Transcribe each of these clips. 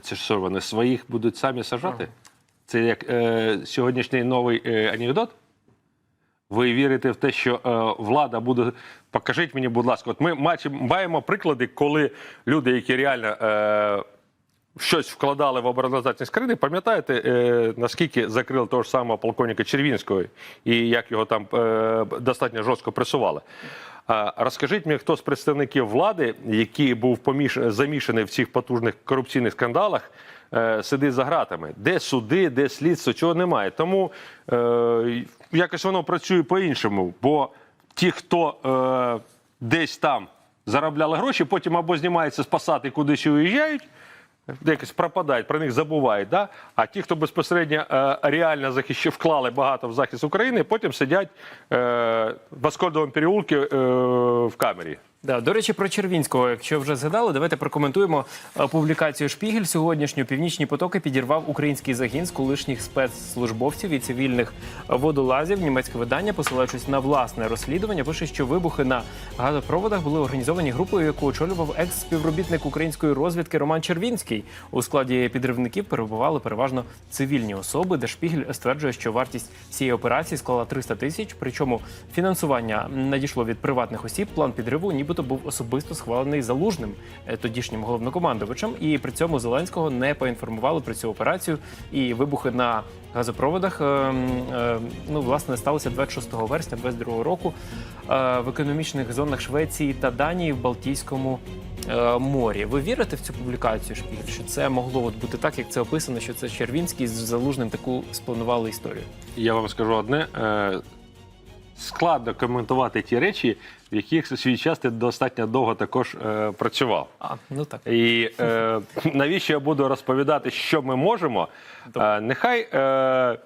це ж що вони своїх будуть самі сажати? Це як е, сьогоднішній новий е, анекдот? Ви вірите в те, що е, влада буде. Покажіть мені, будь ласка, от ми маємо приклади, коли люди, які реально е, щось вкладали в обороноздатність країни, пам'ятаєте, е, наскільки закрили того ж самого полковника Червінського і як його там е, достатньо жорстко пресували. А розкажіть мені, хто з представників влади, який був поміш... замішаний в цих потужних корупційних скандалах, е, сидить за ґратами? Де суди, де слідство, чого немає. Тому е, якось воно працює по-іншому. Бо ті, хто е, десь там заробляли гроші, потім або знімаються спасати кудись і уїжджають, якось пропадають, про них забувають. Да? А ті, хто безпосередньо е, реально захищ... вклали багато в захист України, потім сидять е, в Аскольдовому переулку е, в камері. Да, до речі, про Червінського, якщо вже згадали, давайте прокоментуємо е, публікацію Шпігель. Сьогоднішню північні потоки підірвав український загін з колишніх спецслужбовців і цивільних водолазів. Німецьке видання, посилаючись на власне розслідування, пише, що вибухи на газопроводах були організовані групою, яку очолював екс-співробітник української розвідки Роман Червінський. У складі підривників перебували переважно цивільні особи, де Шпігель стверджує, що вартість цієї операції склала 300 тисяч. Причому фінансування надійшло від приватних осіб. План підриву нібито був особисто схвалений залужним е, тодішнім головнокомандувачем. І при цьому Зеленського не поінформували про цю операцію. І вибухи на газопроводах е, е, ну власне сталося 26 вересня 22 року е, в економічних зонах Швеції та Данії в Балтійському е, морі. Ви вірите в цю публікацію що це могло от бути так, як це описано, що це Червінський з залужним таку спланували історію? Я вам скажу одне. Складно коментувати ті речі, в яких свій час ти достатньо довго також е, працював. А ну так. І е, навіщо я буду розповідати, що ми можемо? Е, нехай е,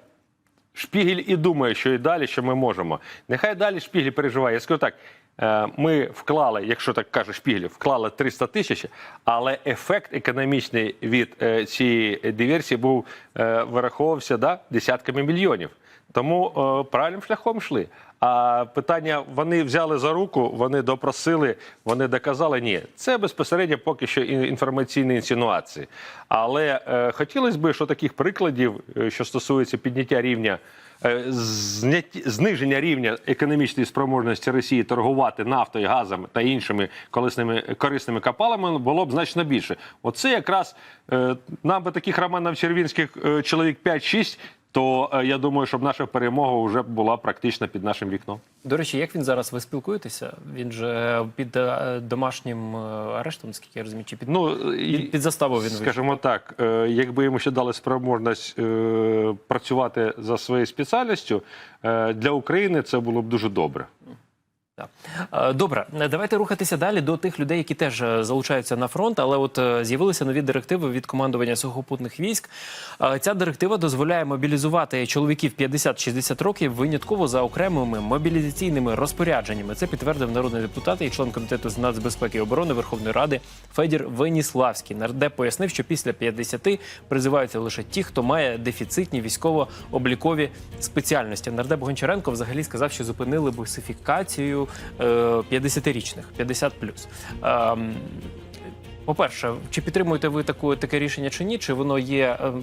Шпігель і думає, що і далі, що ми можемо. Нехай далі Шпігель переживає. Я скажу так. е, Ми вклали, якщо так каже Шпігель, вклали 300 тисяч, але ефект економічний від е, цієї диверсії був е, вираховувався да, десятками мільйонів. Тому е, правильним шляхом йшли. А питання вони взяли за руку, вони допросили, вони доказали. Ні, це безпосередньо поки що інформаційні інсинуації. Але е, хотілося б, що таких прикладів, е, що стосується підняття рівня. е, зняття- Зниження рівня економічної спроможності Росії торгувати нафтою, газом та іншими корисними, корисними капалами було б значно більше. Оце якраз е, нам би таких Романов Червінських е, чоловік 5-6, то е, я думаю, щоб наша перемога вже була практично під нашим вікном. До речі, як він зараз? Ви спілкуєтеся? Він же під е, домашнім е, арештом, наскільки я розумію, чи під, Ну і під, під заставу він скажімо так, е, якби йому ще дали спроможність е, працювати за своєю спеціальністю е, для України, це було б дуже добре. Е, Добре, давайте рухатися далі до тих людей, які теж е, залучаються на фронт. Але от е, з'явилися нові директиви від командування сухопутних військ. Ця директива дозволяє мобілізувати чоловіків 50-60 років винятково за окремими мобілізаційними розпорядженнями. Це підтвердив народний депутат і член комітету з нацбезпеки і оборони Верховної Ради Федір Веніславський. Нардеп пояснив, що після 50 призиваються лише ті, хто має дефіцитні військово-облікові спеціальності. Нардеп Гончаренко взагалі сказав, що зупинили бусифікацію е, 50-річних, 50+. Ем, по-перше, чи підтримуєте ви таку, таке рішення чи ні? Чи воно є е, е,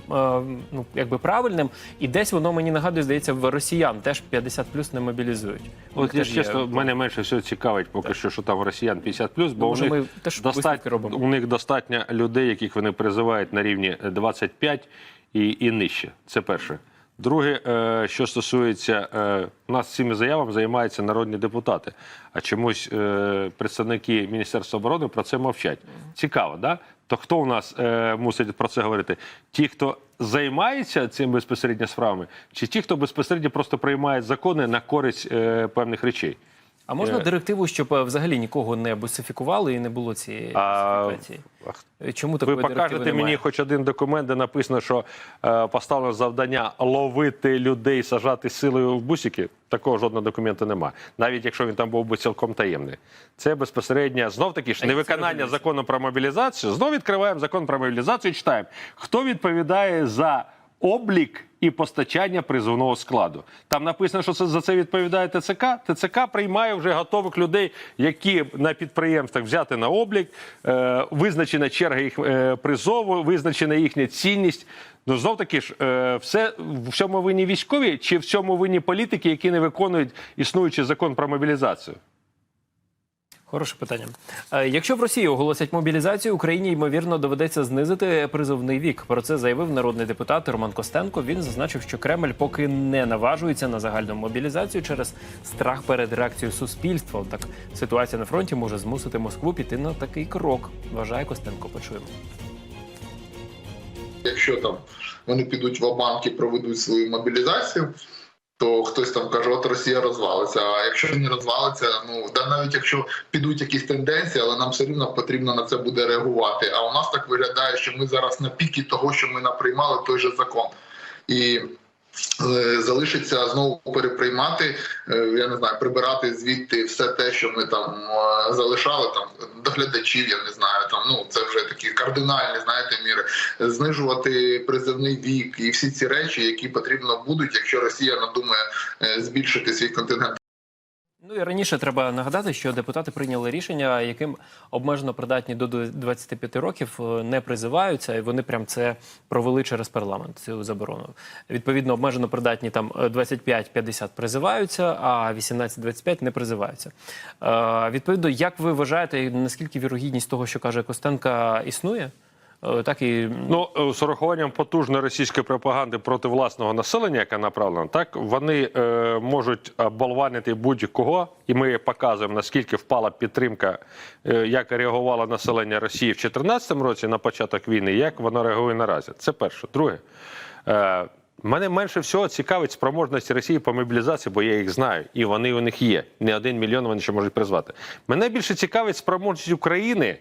ну, якби правильним? І десь воно мені нагадує, здається, в росіян теж 50 плюс не мобілізують. От я теж є- чесно, мене менше всього цікавить поки що, що там росіян 50+, бо у них, ми теж достатньо, робимо. у них достатньо людей, яких вони призивають на рівні 25 і, і нижче. Це перше. Друге, е, що стосується е, нас цими заявами займаються народні депутати, а чомусь е, представники Міністерства оборони про це мовчать. Цікаво, да? То хто у нас мусить про це говорити? Ті, хто займається цим безпосередньо справами, чи ті, хто безпосередньо просто приймає закони на користь певних речей? А можна Е. директиву, щоб е, взагалі нікого не бусифікували і не було цієї х- Е, Чому Ви такої директиви покажете немає? мені хоч один документ, де написано, що е, поставлено завдання ловити людей, сажати силою в бусики. Такого жодного документу немає. Навіть якщо він там був би цілком таємний. Це безпосередньо знов таки ж невиконання закону про мобілізацію. Знов відкриваємо закон про мобілізацію і читаємо, хто відповідає за облік і постачання призовного складу. Там написано, що це за це відповідає ТЦК. ТЦК приймає вже готових людей, які на підприємствах взяти на облік, е, визначена черга їх е, призову, визначена їхня цінність. Ну знов таки ж, е, все в всьому винні військові чи в цьому винні політики, які не виконують існуючий закон про мобілізацію? Хороше питання. Е, Якщо в Росії оголосять мобілізацію, Україні ймовірно доведеться знизити призовний вік. Про це заявив народний депутат Роман Костенко. Він зазначив, що Кремль поки не наважується на загальну мобілізацію через страх перед реакцією суспільства. Так ситуація на фронті може змусити Москву піти на такий крок. Вважає Костенко. Почуємо. якщо там вони підуть в банк і проведуть свою мобілізацію, то хтось там каже, от Росія розвалиться. А якщо не розвалиться, ну да навіть якщо підуть якісь тенденції, але нам все рівно потрібно на це буде реагувати. А у нас так виглядає, що ми зараз на піки того, що ми наприймали той же закон. І залишиться знову переприймати, е, я не знаю, прибирати звідти все те, що ми там е, залишали, там доглядачів, я не знаю, там ну це вже такі кардинальні, знаєте, міри, знижувати призивний вік і всі ці речі, які потрібно будуть, якщо Росія надумає е, збільшити свій контингент. Ну і раніше треба нагадати, що депутати прийняли рішення, яким обмежено придатні до 25 років е, не призиваються, і вони прям це провели через парламент. Цю заборону. Відповідно, обмежено придатні там е, 25-50 призиваються, а 18-25 не призиваються. Е, відповідно, як ви вважаєте, наскільки вірогідність того, що каже Костенка, існує? Е, Так і Ну, е, з урахуванням потужної російської пропаганди проти власного населення, яка направлена, так вони е, можуть оболванити будь-кого, і ми показуємо наскільки впала підтримка, е, як реагувало населення Росії в 2014 році на початок війни, як воно реагує наразі. Це перше. Друге. Е, Мене менше всього цікавить спроможності Росії по мобілізації, бо я їх знаю, і вони у них є. Не один мільйон вони ще можуть призвати. Мене більше цікавить спроможність України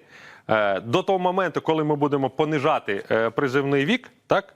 до того моменту, коли ми будемо понижати е, призивний вік, так?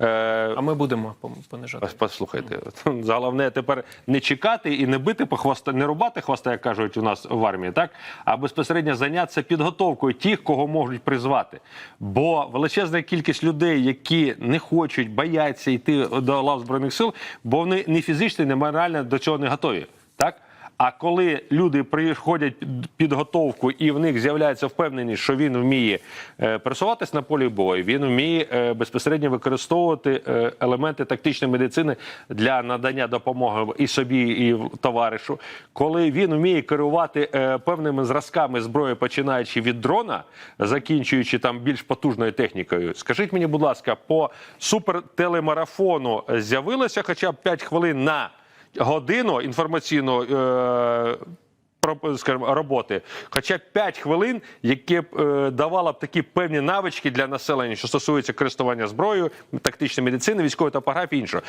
Е, а ми будемо понижати. Послухайте, головне тепер не чекати і не бити по хвоста, не рубати хвоста, як кажуть у нас в армії, так а безпосередньо зайнятися підготовкою тих, кого можуть призвати. Бо величезна кількість людей, які не хочуть, бояться йти до лав збройних сил, бо вони не фізично, не морально до цього не готові. Так. А коли люди приходять під підготовку і в них з'являється впевненість, що він вміє е, пересуватись на полі бою, він вміє е, безпосередньо використовувати е, елементи тактичної медицини для надання допомоги і собі, і товаришу, коли він вміє керувати певними зразками зброї, починаючи від дрона, закінчуючи там більш потужною технікою. Скажіть мені, будь ласка, по супертелемарафону з'явилося хоча б 5 хвилин на годину інформаційного е, скажімо, роботи, хоча б 5 хвилин, які б е, давало б такі певні навички для населення, що стосується користування зброєю, тактичної медицини, військової топографії іншого.